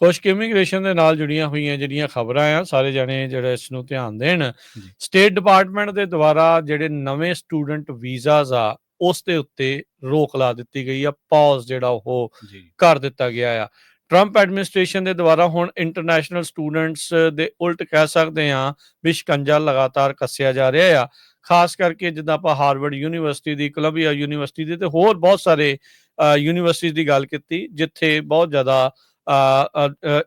ਕੁਝ ਇਮੀਗ੍ਰੇਸ਼ਨ ਦੇ ਨਾਲ ਜੁੜੀਆਂ ਹੋਈਆਂ ਜਿਹੜੀਆਂ ਖਬਰਾਂ ਆ ਸਾਰੇ ਜਣੇ ਜਿਹੜੇ ਇਸ ਨੂੰ ਧਿਆਨ ਦੇਣ। ਸਟੇਟ ਡਿਪਾਰਟਮੈਂਟ ਦੇ ਦੁਆਰਾ ਜਿਹੜੇ ਨਵੇਂ ਸਟੂਡੈਂਟ ਵੀਜ਼ਾਸ ਆ ਉਸ ਦੇ ਉੱਤੇ ਰੋਕ ਲਾ ਦਿੱਤੀ ਗਈ ਆ ਪਾਜ਼ ਜਿਹੜਾ ਉਹ ਕਰ ਦਿੱਤਾ ਗਿਆ ਆ। ਟਰੰਪ ਐਡਮਿਨਿਸਟ੍ਰੇਸ਼ਨ ਦੇ ਦੁਆਰਾ ਹੁਣ ਇੰਟਰਨੈਸ਼ਨਲ ਸਟੂਡੈਂਟਸ ਦੇ ਉਲਟ ਕਹਿ ਸਕਦੇ ਆ ਵੀ ਸ਼ਿਕੰਜਾ ਲਗਾਤਾਰ ਕੱਸਿਆ ਜਾ ਰਿਹਾ ਆ। ਖਾਸ ਕਰਕੇ ਜਿੱਦਾਂ ਆਪਾਂ ਹਾਰਵਰਡ ਯੂਨੀਵਰਸਿਟੀ ਦੀ ਕੋਲੰਬੀਆ ਯੂਨੀਵਰਸਿਟੀ ਦੀ ਤੇ ਹੋਰ ਬਹੁਤ ਸਾਰੇ ਯੂਨੀਵਰਸਿਟੀ ਦੀ ਗੱਲ ਕੀਤੀ ਜਿੱਥੇ ਬਹੁਤ ਜ਼ਿਆਦਾ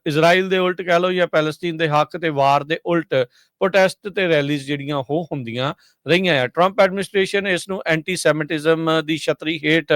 ਇਜ਼ਰਾਈਲ ਦੇ ਉਲਟ ਕਹਿ ਲਓ ਜਾਂ ਪੈਲਸਤੀਨ ਦੇ ਹੱਕ ਤੇ ਵਾਰ ਦੇ ਉਲਟ ਪ੍ਰੋਟੈਸਟ ਤੇ ਰੈਲੀਜ਼ ਜਿਹੜੀਆਂ ਉਹ ਹੁੰਦੀਆਂ ਰਹੀਆਂ ਆ। ਟਰੰਪ ਐਡਮਿਨਿਸਟ੍ਰੇਸ਼ਨ ਇਸ ਨੂੰ ਐਂਟੀ ਸੈਮਿਟਿਜ਼ਮ ਦੀ ਛਤਰੀ ਹੇਠ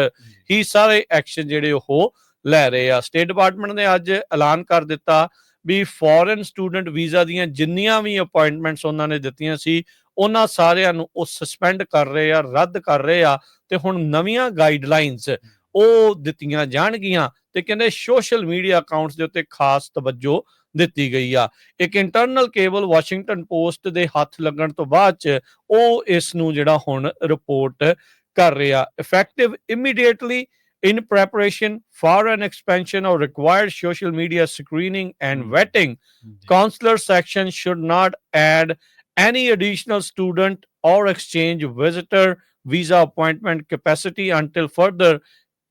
ਹੀ। ਸਾਰੇ ਐਕਸ਼ਨ ਜਿਹੜੇ ਉਹ ਲੈ ਰਹੇ ਆ। ਸਟੇਟ ਡਿਪਾਰਟਮੈਂਟ ਨੇ ਅੱਜ ਐਲਾਨ ਕਰ ਦਿੱਤਾ ਵੀ ਫੋਰਨ ਸਟੂਡੈਂਟ ਵੀਜ਼ਾ ਦੀਆਂ ਜਿੰਨੀਆਂ ਵੀ ਅਪਾਇੰਟਮੈਂਟਸ ਉਹਨਾਂ ਨੇ ਦਿੱਤੀਆਂ ਸੀ ਉਹਨਾਂ ਸਾਰਿਆਂ ਨੂੰ ਉਹ ਸਸਪੈਂਡ ਕਰ ਰਹੇ ਆ ਰੱਦ ਕਰ ਰਹੇ ਆ ਤੇ ਹੁਣ ਨਵੀਆਂ ਗਾਈਡਲਾਈਨਸ ਉਹ ਦਿੱਤੀਆਂ ਜਾਣਗੀਆਂ ਤੇ ਕਹਿੰਦੇ ਸੋਸ਼ਲ ਮੀਡੀਆ ਅਕਾਊਂਟਸ ਦੇ ਉੱਤੇ ਖਾਸ ਤਵੱਜੋ ਦਿੱਤੀ ਗਈ ਆ ਇੱਕ ਇੰਟਰਨਲ ਕੇਬਲ ਵਾਸ਼ਿੰਗਟਨ ਪੋਸਟ ਦੇ ਹੱਥ ਲੱਗਣ ਤੋਂ ਬਾਅਦ ਚ ਉਹ ਇਸ ਨੂੰ ਜਿਹੜਾ ਹੁਣ ਰਿਪੋਰਟ ਕਰ ਰਿਹਾ effective immediately in preparation for an expansion of required social media screening and Hmm. vetting consular section should not add any additional student or exchange visitor visa appointment capacity until further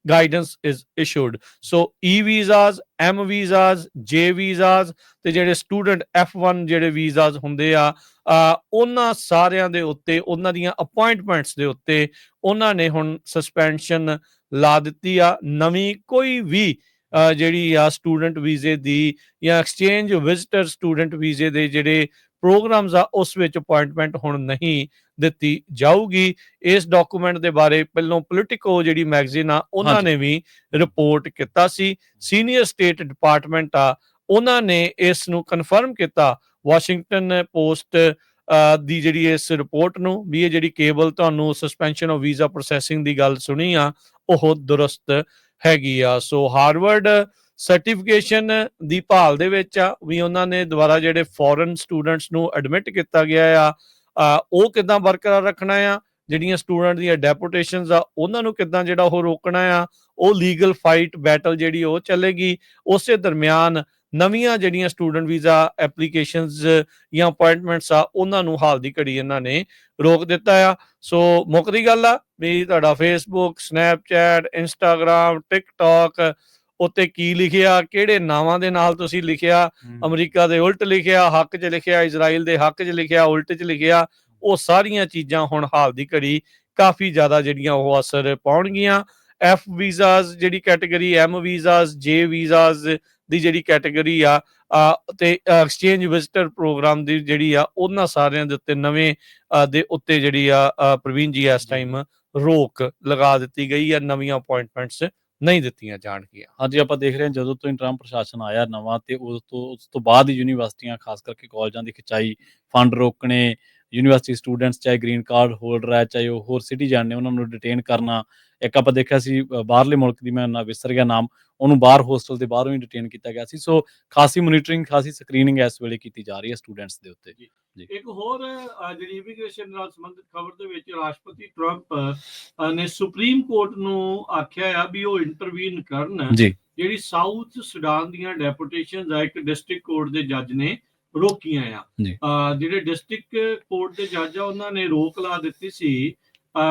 guidance is issued. So e visas, m visas, j visas, ਤੇ ਜਿਹੜੇ student f1 ਜਿਹੜੇ visas ਹੁੰਦੇ ਆ ਉਹਨਾਂ ਸਾਰਿਆਂ ਦੇ ਉੱਤੇ, ਉਹਨਾਂ ਦੀਆਂ ਅਪਾਇੰਟਮੈਂਟਸ ਦੇ ਉੱਤੇ ਉਹਨਾਂ ਨੇ ਹੁਣ ਸਸਪੈਂਸ਼ਨ ਲਾ ਦਿੱਤੀ ਆ। ਨਵੀਂ ਕੋਈ ਵੀ ਜਿਹੜੀ ਆ ਸਟੂਡੈਂਟ ਵੀਜ਼ੇ ਦੀ ਜਾਂ ਐਕਸਚੇਂਜ ਵਿਜ਼ਟਰ ਸਟੂਡੈਂਟ ਵੀਜ਼ੇ ਦੇ ਜਿਹੜੇ ਪ੍ਰੋਗਰਾਮਸ ਆ ਉਸ ਵਿੱਚ ਅਪਾਇੰਟਮੈਂਟ ਹੁਣ ਨਹੀਂ ਦਿੱਤੀ ਜਾਊਗੀ। ਇਸ ਡਾਕੂਮੈਂਟ ਦੇ ਬਾਰੇ ਪਹਿਲੋਂ ਪੋਲਿਟਿਕੋ ਜਿਹੜੀ ਮੈਗਜ਼ੀਨ ਆ ਉਹਨਾਂ। ਨੇ ਵੀ ਰਿਪੋਰਟ ਕੀਤਾ ਸੀ। ਸੀਨੀਅਰ ਸਟੇਟ ਡਿਪਾਰਟਮੈਂਟ ਆ ਉਹਨਾਂ ਨੇ ਇਸ ਨੂੰ ਕਨਫਰਮ ਕੀਤਾ। ਵਾਸ਼ਿੰਗਟਨ ਪੋਸਟ ਦੀ ਜਿਹੜੀ ਇਸ ਰਿਪੋਰਟ ਨੂੰ ਵੀ ਇਹ ਜਿਹੜੀ ਕੇਬਲ ਤੁਹਾਨੂੰ ਸਸਪੈਂਸ਼ਨ ਆਫ ਵੀਜ਼ਾ ਪ੍ਰੋਸੈਸਿੰਗ ਦੀ ਗੱਲ ਸੁਣੀ ਆ ਉਹ ਦੁਰਸਤ ਹੈਗੀ ਆ। ਸੋ ਹਾਰਵਰਡ ਸਰਟੀਫਿਕੇਸ਼ਨ ਦੀ ਭਾਲ ਦੇ ਵਿੱਚ ਆ ਵੀ ਉਹਨਾਂ ਨੇ ਦੁਬਾਰਾ ਜਿਹੜੇ ਫੋਰਨ ਸਟੂਡੈਂਟਸ ਨੂੰ ਐਡਮਿਟ ਕੀਤਾ ਗਿਆ ਆ ਉਹ ਕਿਦਾਂ ਬਰਕਰਾਰ ਰੱਖਣਾ ਆ, ਜਿਹੜੀਆਂ ਸਟੂਡੈਂਟ ਦੀਆਂ ਡੈਪੂਟੇਸ਼ਨਸ ਆ, ਉਹਨਾਂ ਨੂੰ ਕਿਦਾਂ ਜਿਹੜਾ ਉਹ ਰੋਕਣਾ ਆ, ਉਹ ਲੀਗਲ ਫਾਈਟ ਬੈਟਲ ਜਿਹੜੀ ਉਹ ਚੱਲੇਗੀ, ਉਸੇ ਦਰਮਿਆਨ ਨਵੀਆਂ ਜਿਹੜੀਆਂ ਸਟੂਡੈਂਟ ਵੀਜ਼ਾ ਐਪਲੀਕੇਸ਼ਨਸ ਜਾਂ ਅਪਾਇੰਟਮੈਂਟਸ ਆ, ਉਹਨਾਂ ਨੂੰ ਹਾਲ ਦੀ ਘੜੀ ਇਹਨਾਂ ਨੇ ਰੋਕ ਦਿੱਤਾ ਆ। ਸੋ ਮੁੱਕਦੀ ਗੱਲ ਆ ਵੀ ਤੁਹਾਡਾ ਫੇਸਬੁੱਕ ਸਨੈਪਚੈਟ ਇੰਸਟਾਗ੍ਰam ਟਿਕਟੌਕ ਉੱਤੇ ਕੀ ਲਿਖਿਆ ਕਿਹੜੇ ਨਾਵਾਂ ਦੇ ਨਾਲ ਤੁਸੀਂ ਲਿਖਿਆ ਅਮਰੀਕਾ ਦੇ ਉਲਟ ਲਿਖਿਆ ਹੱਕ 'ਚ ਲਿਖਿਆ ਇਜ਼ਰਾਈਲ ਦੇ ਹੱਕ 'ਚ ਲਿਖਿਆ ਉਲਟ 'ਚ ਲਿਖਿਆ ਉਹ ਸਾਰੀਆਂ ਚੀਜ਼ਾਂ ਹੁਣ ਹਾਲ ਦੀ ਘੜੀ ਕਾਫੀ ਜ਼ਿਆਦਾ ਜਿਹੜੀਆਂ ਉਹ ਅਸਰ ਪਾਉਣਗੀਆਂ। ਐਫ ਵੀਜ਼ਾਸ ਜਿਹੜੀ category M visas J visas ਦੀ ਜਿਹੜੀ ਕੈਟਾਗਰੀ ਆ ਤੇ ਐਕਸਚੇਂਜ ਵਿਜ਼ਟਰ ਪ੍ਰੋਗਰਾਮ ਦੀ ਜਿਹੜੀ ਆ ਉਹਨਾਂ ਸਾਰਿਆਂ ਦੇ ਉੱਤੇ ਨਵੇਂ ਦੇ ਉੱਤੇ ਜਿਹੜੀ ਆ ਪ੍ਰਵੀਨ ਜੀ ਇਸ ਟਾਈਮ ਰੋਕ ਲਗਾ ਦਿੱਤੀ ਗਈ ਆ ਨਵੀਆਂ ਅਪਾਇੰਟਮੈਂਟਸ ਨਹੀਂ ਦਿੱਤੀਆਂ ਜਾਣਗੀਆਂ। ਹਾਂਜੀ, ਆਪਾਂ ਦੇਖ ਰਹੇ ਹਾਂ ਜਦੋਂ ਤੋਂ ਹੀ ਟਰੰਪ ਪ੍ਰਸ਼ਾਸਨ ਆਇਆ ਨਵਾਂ ਤੇ ਉਸ ਤੋਂ ਉਸ ਤੋਂ ਬਾਅਦ ਹੀ ਯੂਨੀਵਰਸਿਟੀਆਂ, ਖਾਸ ਕਰਕੇ ਕਾਲਜਾਂ ਦੀ ਖਿਚਾਈ, ਫੰਡ ਰੋਕਣੇ ਯੂਨੀਵਰਸਿਟੀ ਸਟੂਡੈਂਟਸ ਚਾਹੇ ਗ੍ਰੀਨ ਕਾਰਡ ਹੋਲਡਰ ਹੈ ਚਾਹੇ ਉਹ ਹੋਰ ਸਿਟੀਜ਼ਨ ਨੇ ਉਹਨਾਂ ਨੂੰ ਡਿਟੇਨ ਕਰਨਾ। ਇੱਕ ਆਪਾਂ ਦੇਖਿਆ ਸੀ ਬਾਹਰਲੇ ਮੁਲਕ ਦੀ ਮੈਂ ਨਾ ਵਿਸਰ ਗਿਆ ਨਾਮ ਉਹਨੂੰ ਬਾਹਰ ਹੋਸਟਲ ਦੇ ਬਾਹਰੋਂ ਹੀ ਡਿਟੇਨ ਕੀਤਾ ਗਿਆ ਸੀ। ਸੋ ਖਾਸੀ ਮੋਨੀਟਰਿੰਗ ਖਾਸੀ ਸਕਰੀਨਿੰਗ ਇਸ ਵੇਲੇ ਕੀਤੀ ਜਾ ਰਹੀ ਹੈ ਸਟੂਡੈਂਟਸ ਦੇ ਉੱਤੇ। ਇੱਕ ਹੋਰ ਜਿਹੜੀ ਇਮੀਗ੍ਰੇਸ਼ਨ ਨਾਲ ਸੰਬੰਧਿਤ ਖਬਰ ਦੇ ਵਿੱਚ ਰਾਸ਼ਟਰਪਤੀ ਟਰੰਪ ਨੇ ਸੁਪਰੀਮ ਕੋਰਟ ਨੂੰ ਆਖਿਆ ਆ ਵੀ ਉਹ ਇੰਟਰਵੀਨ ਕਰਨ। ਜੀ। ਜਿਹੜੀ ਸਾਊਥ ਸੁਡਾਨ ਦੀਆਂ ਡੈਪੂਟੇਸ਼ਨਸ ਆ ਇੱਕ ਡਿਸਟ੍ਰਿਕਟ ਕੋਰਟ ਦੇ ਜੱਜ ਨੇ ਰੋਕੀਆਂ ਆ। ਜਿਹੜੇ ਡਿਸਟ੍ਰਿਕਟ ਕੋਰਟ ਦੇ ਜੱਜ ਆ ਉਹਨਾਂ ਨੇ ਰੋਕ ਲਾ ਦਿੱਤੀ ਸੀ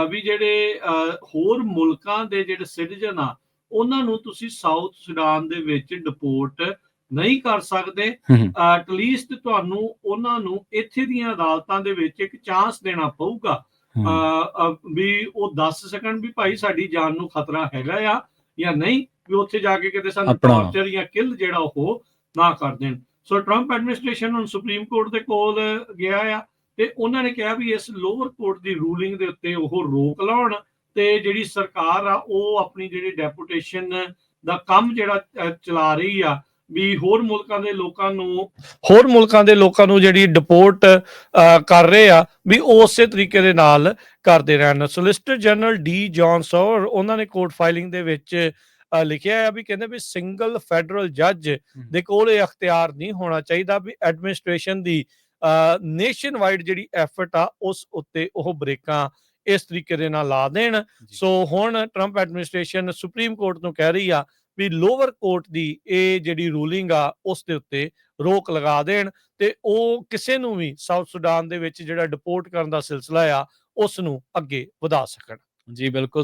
ਵੀ ਜਿਹੜੇ ਹੋਰ ਮੁਲਕਾਂ ਦੇ ਜਿਹੜੇ ਸਿਟੀਜ਼ਨ ਆ ਉਹਨਾਂ ਨੂੰ ਤੁਸੀਂ ਸਾਊਥ ਸੁਡਾਨ ਦੇ ਵਿੱਚ ਡਿਪੋਰਟ ਨਹੀਂ ਕਰ ਸਕਦੇ। ਐਟ ਲੀਸਟ ਤੁਹਾਨੂੰ ਉਹਨਾਂ ਨੂੰ ਇੱਥੇ ਦੀਆਂ ਅਦਾਲਤਾਂ ਦੇ ਵਿੱਚ ਇੱਕ ਚਾਂਸ ਦੇਣਾ ਪਊਗਾ। ਵੀ ਉਹ ਦੱਸ ਸਕਣ ਵੀ ਭਾਈ ਸਾਡੀ ਜਾਨ ਨੂੰ ਖਤਰਾ ਹੈਗਾ ਆ ਜਾਂ ਨਹੀਂ ਵੀ ਉੱਥੇ ਜਾ ਕੇ ਕਿਤੇ ਸਾਨੂੰ ਟਾਰਚਰ ਜਾਂ ਕਿਲ ਜਿਹੜਾ ਉਹ ਨਾ ਕਰ ਦੇਣ। ਸੋ ਟਰੰਪ ਐਡਮਿਨਿਸਟ੍ਰੇਸ਼ਨ ਹੁਣ ਸੁਪਰੀਮ ਕੋਰਟ ਦੇ ਕੋਲ ਗਿਆ ਆ ਤੇ ਉਹਨਾਂ ਨੇ ਕਿਹਾ ਵੀ ਇਸ ਲੋਅਰ ਕੋਰਟ ਦੀ ਰੂਲਿੰਗ ਦੇ ਉੱਤੇ ਉਹ ਰੋਕ ਲਾਉਣ ਤੇ ਜਿਹੜੀ ਸਰਕਾਰ ਆ, ਉਹ ਆਪਣੀ ਜਿਹੜੀ ਡੈਪੂਟੇਸ਼ਨ ਦਾ ਕੰਮ ਜਿਹੜਾ ਚਲਾ ਰਹੀ ਆ, ਵੀ ਹੋਰ ਮੁਲਕਾਂ ਦੇ ਲੋਕਾਂ ਨੂੰ ਹੋਰ ਮੁਲਕਾਂ ਦੇ ਲੋਕਾਂ ਨੂੰ ਜਿਹੜੀ ਡਿਪੋਰਟ ਕਰ ਰਹੇ ਆ, ਵੀ ਉਹ ਉਸੇ ਤਰੀਕੇ ਦੇ ਨਾਲ ਕਰਦੇ ਰਹਿਣ। ਸੋਲਿਸਟਰ ਜਨਰਲ ਡੀ ਜੌਨ ਉਹਨਾਂ ਨੇ ਕੋਰਟ ਫਾਈਲਿੰਗ ਦੇ ਵਿੱਚ ਲਿਖਿਆ ਆ ਵੀ ਕਹਿੰਦੇ ਵੀ ਸਿੰਗਲ ਫੈਡਰਲ ਜੱਜ ਦੇ ਕੋਲ ਇਹ ਅਖਤਿਆਰ ਨਹੀਂ ਹੋਣਾ ਚਾਹੀਦਾ ਵੀ ਐਡਮਿਨਿਸਟ੍ਰੇਸ਼ਨ ਦੀ ਨੇਸ਼ਨ ਵਾਈਡ ਜਿਹੜੀ ਐਫਰਟ ਆ ਉਸ ਉੱਤੇ ਉਹ ਬ੍ਰੇਕਾਂ ਇਸ ਤਰੀਕੇ ਦੇ ਨਾਲ ਲਾ ਦੇਣ। ਸੋ ਹੁਣ ਟਰੰਪ ਐਡਮਿਨਿਸਟ੍ਰੇਸ਼ਨ ਸੁਪਰੀਮ ਕੋਰਟ ਨੂੰ ਕਹਿ ਰਹੀ ਆ ਵੀ ਲੋਅਰ ਕੋਰਟ ਦੀ ਇਹ ਜਿਹੜੀ ਰੂਲਿੰਗ ਆ ਉਸ ਦੇ ਉੱਤੇ ਰੋਕ ਲਗਾ ਦੇਣ ਤੇ ਉਹ ਕਿਸੇ ਨੂੰ ਵੀ ਸਾਊਥ ਸੁਡਾਨ ਦੇ ਵਿੱਚ ਜਿਹੜਾ ਡਿਪੋਰਟ ਕਰਨ ਦਾ ਸਿਲਸਿਲਾ ਆ ਉਸ ਨੂੰ ਅੱਗੇ ਵਧਾ ਸਕਣ। ਜੀ ਬਿਲਕੁਲ।